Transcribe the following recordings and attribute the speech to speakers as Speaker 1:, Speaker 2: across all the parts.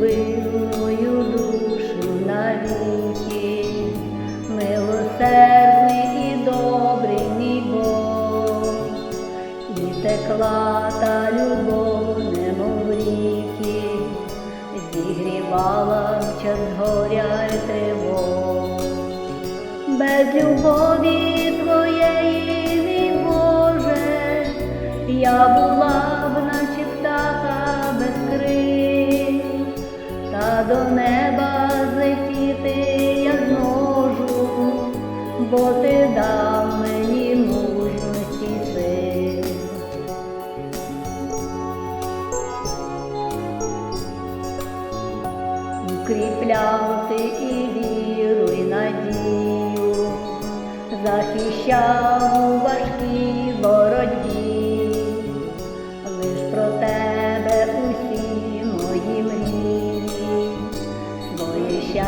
Speaker 1: злюбив мою душу навіки, милосердний і добрий мій Бог, і текла та любов, немов ріки, зігрівала в час горя й тривог, без любові твоєї, мій Боже, я був. До неба злетіти я зможу, бо ти дав мені мужності сил. Укріпляв ти і віру, і надію, захищав у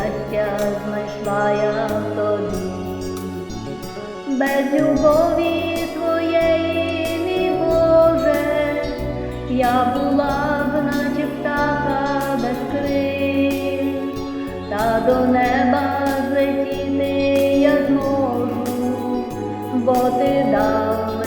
Speaker 1: щастя знайшла я тобі, без любові твоєї, мій Боже, я була б, наче птаха без крил, та до неба злетіти я зможу, бо ти дав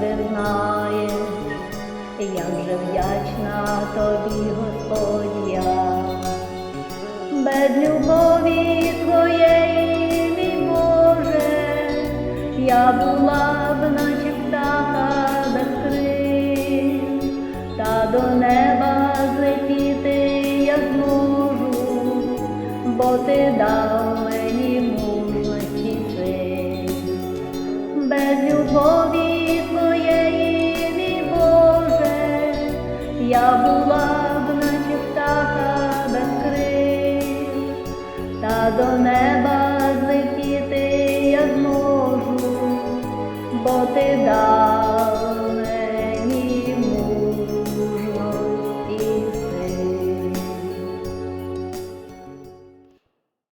Speaker 1: завжди знаєш, як же вдячна тобі, Господь я. Без любові твоєї, мій Боже, я була б, наче птаха без крил, та до неба злетіти я зможу, бо ти дав мені мужності сил. Без любові Я була б наче птаха без крил, та до неба злетіти я зможу, бо ти дав.